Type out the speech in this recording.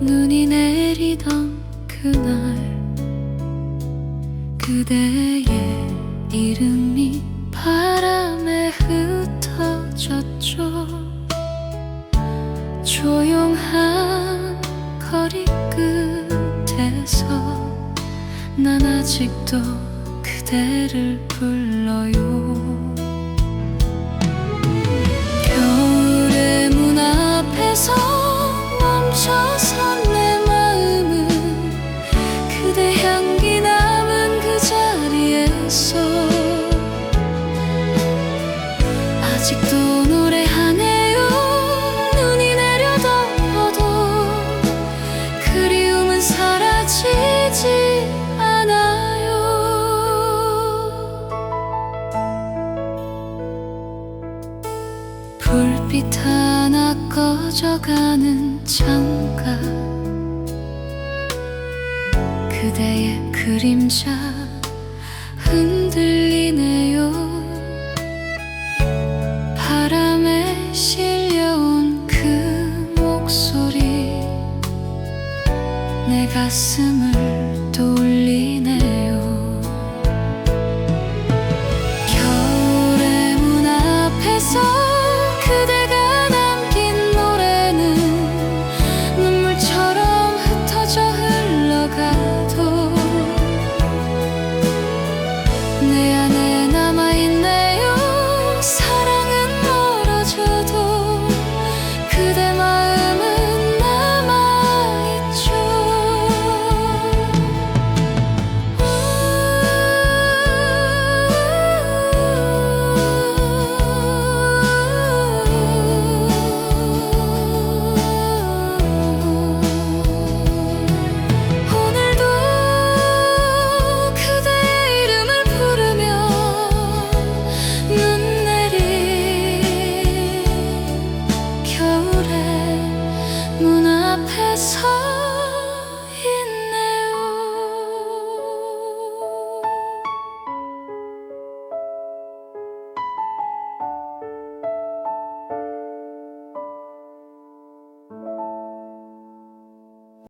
눈이 내리던 그날 그대의 이름이 바람에 흩어졌죠. 조용한 거리 끝에서 난 아직도 그대를 불러요. 아직도 노래하네요. 눈이 내려덮어도 그리움은 사라지지 않아요. 불빛 하나 꺼져가는 창가. 그대의 그림자 흔들리네요. 바람에 실려온 그 목소리. 내 가슴을 돌리네.